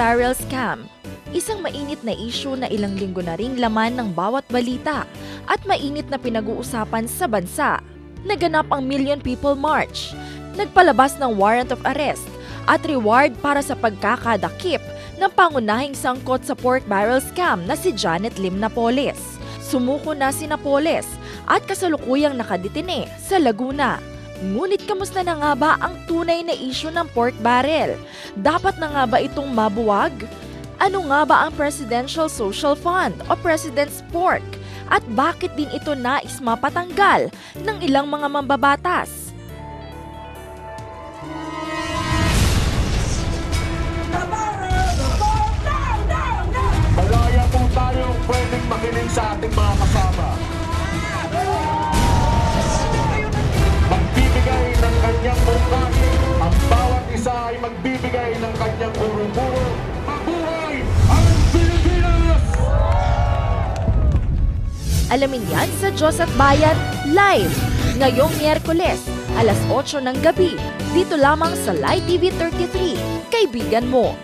barrel scam. Isang mainit na issue na ilang linggo na ring laman ng bawat balita at mainit na pinag-uusapan sa bansa. Naganap ang Million People March. Nagpalabas ng warrant of arrest at reward para sa pagkakadakip ng pangunahing sangkot sa pork barrel scam na si Janet Lim Napoles. Sumuko na si Napoles at kasalukuyang nakadetine sa Laguna. Ngunit kamusta na nga ba ang tunay na issue ng pork barrel? Dapat na nga ba itong mabuwag? Ano nga ba ang Presidential Social Fund o President's Pork? At bakit din ito nais mapatanggal ng ilang mga mambabatas? Malaya po tayong pwedeng makinig sa ating mga kanyang buro-buro. Mabuhay ang Pilipinas! Alamin yan sa Diyos at Bayan live ngayong Miyerkules alas 8 ng gabi dito lamang sa Live TV 33. Kaibigan mo.